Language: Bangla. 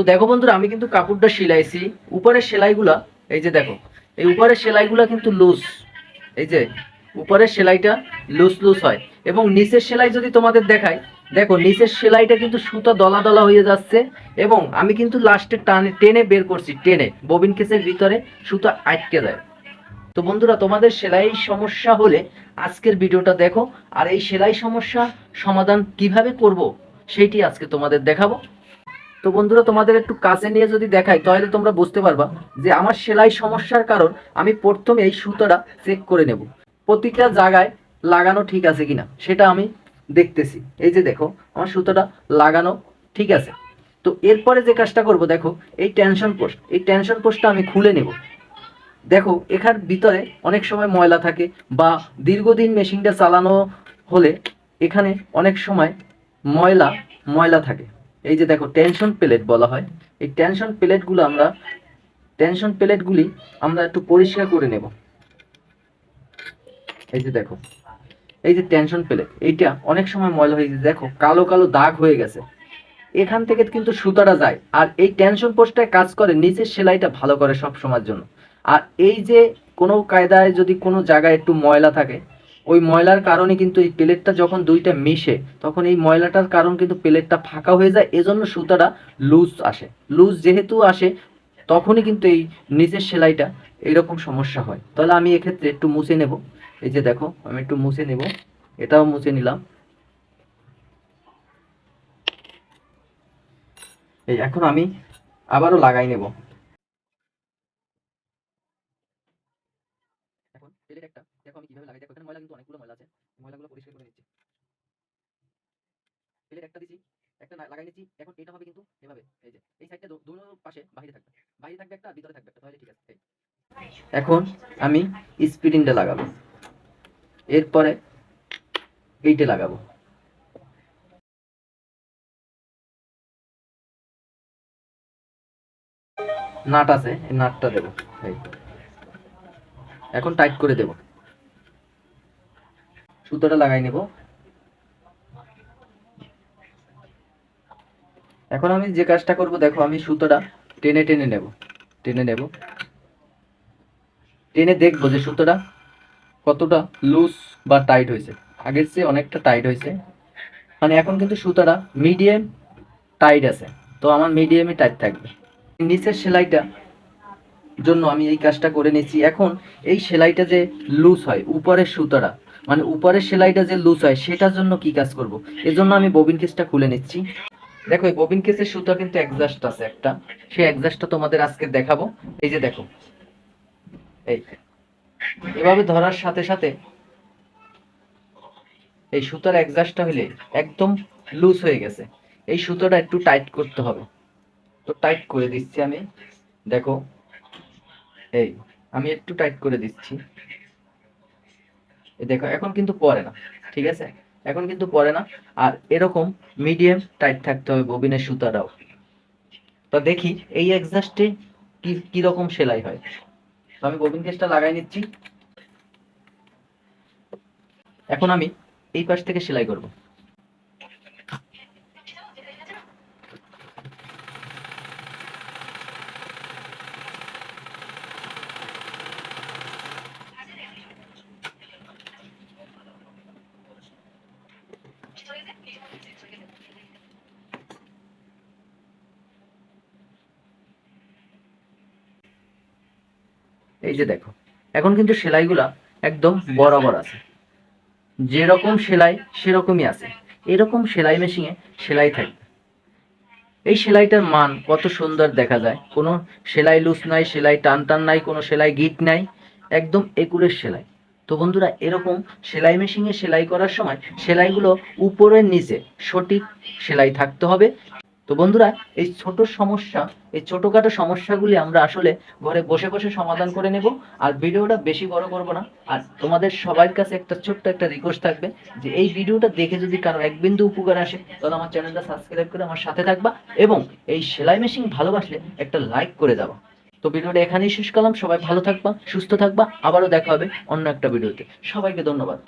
তো দেখো বন্ধুরা, আমি কিন্তু কাপড়টা সেলাইছি। উপরের সেলাইগুলা, এই যে দেখো, এই উপরের সেলাইগুলা কিন্তু লুজ এই যে, উপরের সেলাইটা লুজ লুজ হয়। এবং নিচের সেলাই যদি তোমাদের দেখাই, দেখো, নিচের সেলাইটা কিন্তু সুতা দলা দলা হয়ে যাচ্ছে। এবং আমি কিন্তু লাস্টে টানে টেনে বের করছি, টেনে। ববিন কেসের ভিতরে সুতা আটকে যায়। তো বন্ধুরা, তোমাদের সেলাই সমস্যা হলে আজকের ভিডিওটা দেখো। আর এই সেলাই সমস্যা সমাধান কীভাবে করব, সেইটি আজকে তোমাদের দেখাবো। তো বন্ধুরা, তোমাদের একটু কাছে নিয়ে যদি দেখাই, তাহলে তোমরা বুঝতে পারবা যে আমার সেলাই সমস্যার কারণ আমি প্রথমে এই সুতোটা চেক করে নেব। প্রতিটা জায়গায় লাগানো ঠিক আছে কিনা, সেটা আমি দেখতেছি। এই যে দেখো, আমার সুতোটা লাগানো ঠিক আছে। তো এরপরে যে কাজটা করব, দেখো, এই টেনশন পোস্ট এই টেনশন পোস্টটা আমি খুলে নেব। দেখো, এখার ভিতরে অনেক সময় ময়লা থাকে বা দীর্ঘদিন মেশিনটা চালানো হলে এখানে অনেক সময় ময়লা ময়লা থাকে। এই যে দেখো টেনশন প্লেট বলা হয়। এই টেনশন প্লেটগুলো আমরা টেনশন প্লেটগুলি আমরা একটু পরিষ্কার করে নেব। এই যে দেখো, এই যে টেনশন প্লেট এইটা অনেক সময় ময়লা হয়ে গেছে। দেখো, কালো কালো দাগ হয়ে গেছে। এখান থেকে কিন্তু সুতাটা যায়। আর এই টেনশন পোস্টটায় কাজ করে, নিচের সেলাইটা ভালো করে সব সময়ের জন্য। আর এই যে কোনো কায়দায় যদি কোনো জায়গায় একটু ময়লা থাকে ওই ময়লার কারণে কিন্তু এই প্লেটটা যখন দুইটা মিশে, তখন এই ময়লাটার কারণ কিন্তু প্লেটটা ফাঁকা হয়ে যায়, এজন্য সুতাটা লুজ আসে। লুজ যেহেতু আসে, তখনই কিন্তু এই নিচের সেলাইটা এরকম সমস্যা হয়। তাহলে আমি এক্ষেত্রে একটু মুছে নেব। এই যে দেখো, আমি একটু মুছে নেব। এটাও মুছে নিলাম। এই এখন আমি আবারও লাগাই নেব এখন প্লেট একটা দেখো আমি কীভাবে লাগাই দেখো এখানে ময়লা কিন্তু অনেকগুলো ময়লা আছে ময়লাগুলো পরিষ্কার করে নিচ্ছি প্লেট একটা দিছি, একটা লাগাই নিচ্ছি, এখন এটা হবে কিন্তু এভাবে, এই যে, এই সাইডটা দুটো পাশে বাইরে থাকবে বাইরে থাকবে একটা, ভিতরে থাকবে একটা, তাহলে ঠিক আছে এখন আমি স্পিডিংটা লাগাবো, এরপরে এইটা লাগাবো। নাট আছে, এই নাটটা দেবো, এই। এখন টাইট করে দেব। সুতোটা লাগাই নেব এখন আমি যে কাজটা করব, দেখো আমি সুতোটা টেনে টেনে নেব টেনে নেব। টেনে দেখব যে সুতোটা কতটা লুজ বা টাইট হয়েছে। আগের চেয়ে অনেকটা টাইট হয়েছে। মানে এখন কিন্তু সুতোটা মিডিয়াম টাইট আছে। তো আমার মিডিয়ামে টাইট থাকবে। নিচের সেলাইটা জন্য আমি এই কাজটা করে নিচ্ছি এখন এই সেলাইটা যে লুজ হয়, উপরের সুতোটা মানে উপরের সেলাইটা যে লুজ হয়, সেটার জন্য কি কাজ করব? এজন্য আমি ববিন কেসটা খুলে নিচ্ছি। দেখো, এই ববিন কেসের সুতো কিন্তু অ্যাডজাস্ট আছে একটা। সেই অ্যাডজাস্টটা তোমাদের আজকে দেখাবো। এই যে দেখো, এই এভাবে ধরার সাথে সাথে এই সুতার অ্যাডজাস্টটা হলে একদম লুজ হয়ে গেছে। এই সুতোটা একটু টাইট করতে হবে। তো টাইট করে দিচ্ছি আমি। দেখো, এই আমি একটু টাইট করে দিচ্ছি। এই দেখো, এখন কিন্তু পরে না, ঠিক আছে? এখন কিন্তু পরে না। আর এরকম মিডিয়াম টাইট থাকতে হবে ববিনের সুতাটাও। তো দেখি এই এক্সাস্টে কি কীরকম সেলাই হয়। তো আমি ববিন কেসটা লাগাই নিচ্ছি। এখন আমি এই পাশ থেকে সেলাই করব। এই যে দেখো এখন কিন্তু সেলাইগুলা একদম বরাবর আছে। যেরকম সেলাই সেরকমই আছে। এরকম সেলাই মেশিনে সেলাই থাকবে। এই সেলাইটার মান কত সুন্দর দেখা যায়। কোনো সেলাই লুজ নাই সেলাই টান টান নাই কোনো সেলাই গিট নাই একদম একুরের সেলাই। তো বন্ধুরা এরকম সেলাই মেশিনে সেলাই করার সময় সেলাইগুলো উপরের নিচে সঠিক সেলাই থাকতে হবে। তো বন্ধুরা, এই ছোট সমস্যা, এই ছোটখাটো সমস্যাগুলি আমরা আসলে ঘরে বসে বসে সমাধান করে নেব। আর ভিডিওটা বেশি বড় করব না। আর তোমাদের সবার কাছে একটা ছোট্ট একটা রিকোয়েস্ট থাকবে যে, এই ভিডিওটা দেখে যদি কারও এক বিন্দু উপকার আসে, তাহলে আমার চ্যানেলটা সাবস্ক্রাইব করে আমার সাথে থাকবা এবং এই সেলাই মেশিন ভালোবাসলে একটা লাইক করে দাও। তো ভিডিওটা এখানেই শেষ করলাম। সবাই ভালো থাকবা, সুস্থ থাকবা। আবারও দেখা হবে অন্য একটা ভিডিওতে। সবাইকে ধন্যবাদ।